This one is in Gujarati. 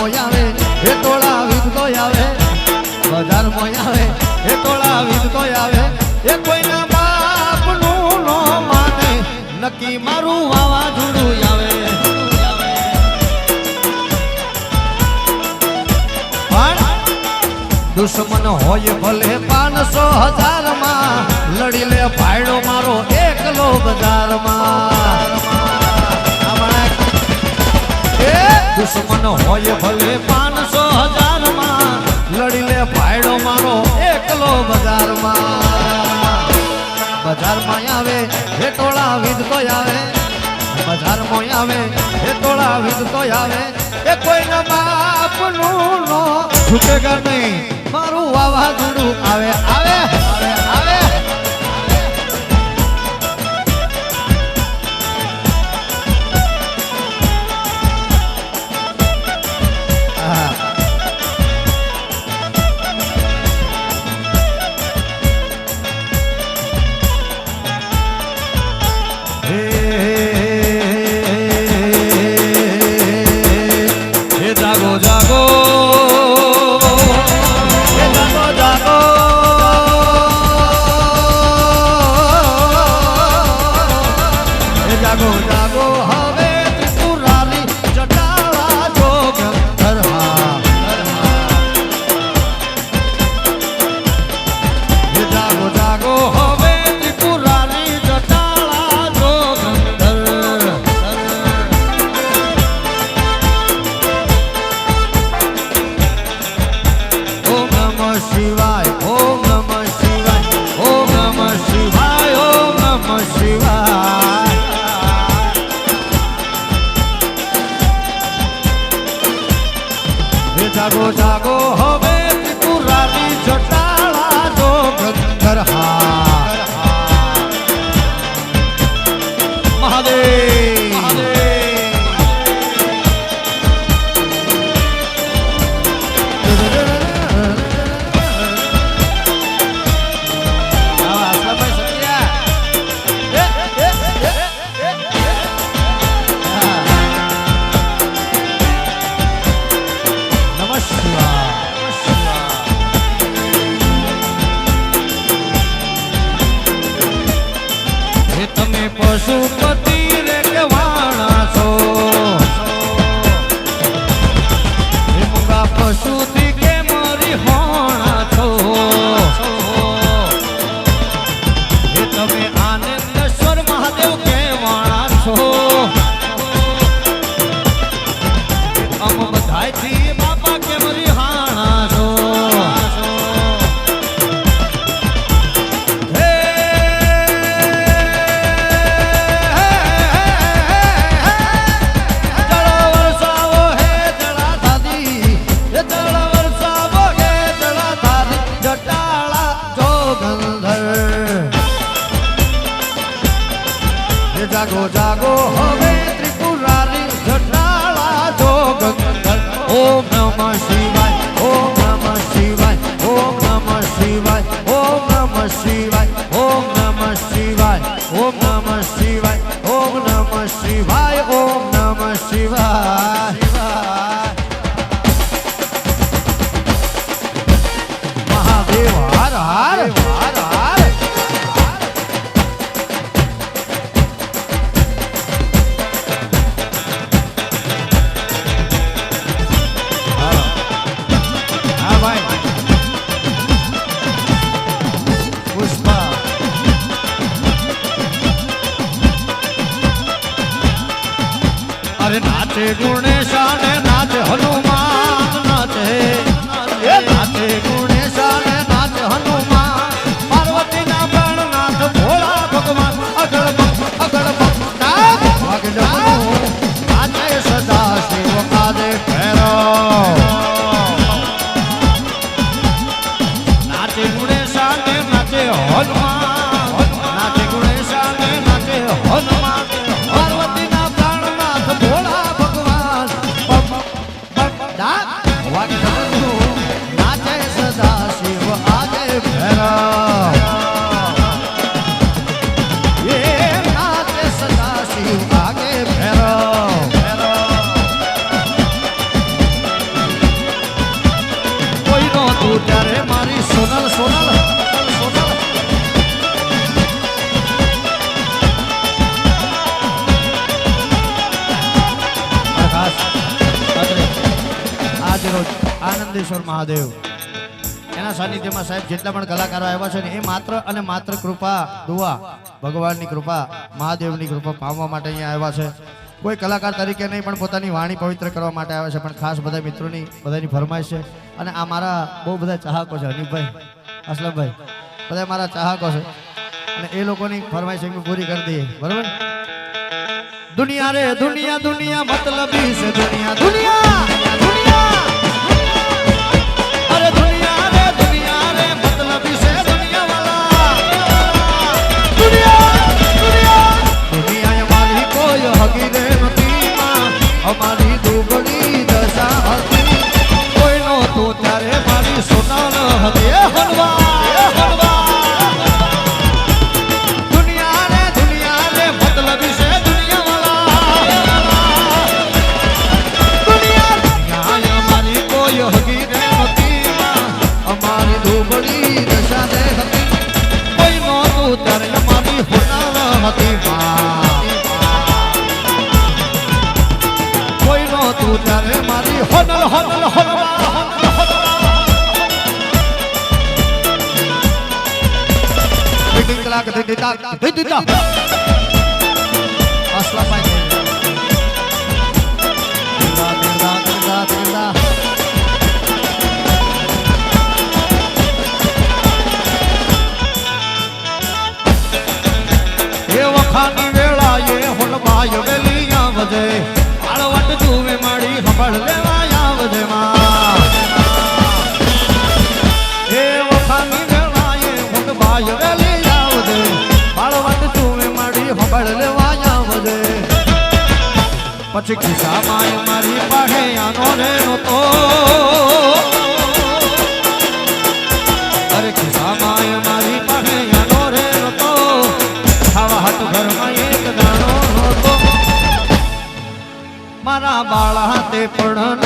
મોય આવે એ ટોળા વિધતો આવે, બજાર મોય આવે એ ટોળા વિધતો આવે, એ કોઈના બાપનું નો માને, નક્કી મારું વાવાઝોડું આવે. દુશ્મન હોય ભલે પાંચસો હજારમાં, લડી લે ભાઈડો મારો એકલો બજારમાં. દુશ્મન હોય ભલે પાંચસો હજારમાં. લડી લે ભાઈડો મારો એકલો બજારમાં. બજારમાં આવે એ ટોળા વિધતો આવે. બજારમાં આવે એ ટોળા વિધતો આવે. એ કોઈના બાપનું નો છૂટેગા નહીં. મારું વાવાઝોડું આવે આવે. por su poder. જાગો જાગો, હવે ત્રિપુરારી જટાળા જોગંધર ઓમ નમઃ શિવાય, ઓમ નમઃ શિવાય, ઓમ નમઃ શિવાય, ઓમ નમઃ શિવાય, ઓમ નમઃ શિવાય, ઓમ નમઃ શિવાય, ઓમ નમઃ શિવાય, ઓમ નમઃ શિવાય. અરે નાચે ગુણેશાને નાચે હનુમાન નાચે રાજાધિરોજ આનંદેશ્વર મહાદેવ. એના સાનિધ્યમાં સાહેબ જેટલા પણ કલાકારો આવ્યા છે ને, એ માત્ર અને માત્ર કૃપા દુઆ, ભગવાનની કૃપા, મહાદેવની કૃપા પામવા માટે અહીંયા આવ્યા છે. કોઈ કલાકાર તરીકે નહીં, પણ પોતાની વાણી પવિત્ર કરવા માટે આવ્યા છે. પણ ખાસ બધા મિત્રોની, બધાની ફરમાઈશ છે. અને આ મારા બહુ બધા ચાહકો છે, હનીફભાઈ, અસલમભાઈ, બધા મારા ચાહકો છે. અને એ લોકોની ફરમાઈશ એમ પૂરી કરી દઈએ. બરાબર? દુનિયા રે, દુનિયા દુનિયા, મતલબી છે દુનિયા દુનિયા! કોઈ હગી રે નથી અમારી દુબળી દશા રે હતી. કોઈ નહોતું ત્યારે અમારી હોનાર હતી કોઈ નહોતું ત્યારે મારી હોનલ હોનલ હોનલ કલાક ટીટિંગ તા અસલા પાઈ આવજે. આળવટ જુએ માડી હંભળ લેવા આવજે માં. એ વખાની વેળાએ ભાઈ વેલી આવજે. આળવટ જુએ માડી હંભળ લેવા આવજે. પછી ખિસ્સામાં મારી પાસે આનો રે નહોતો પણ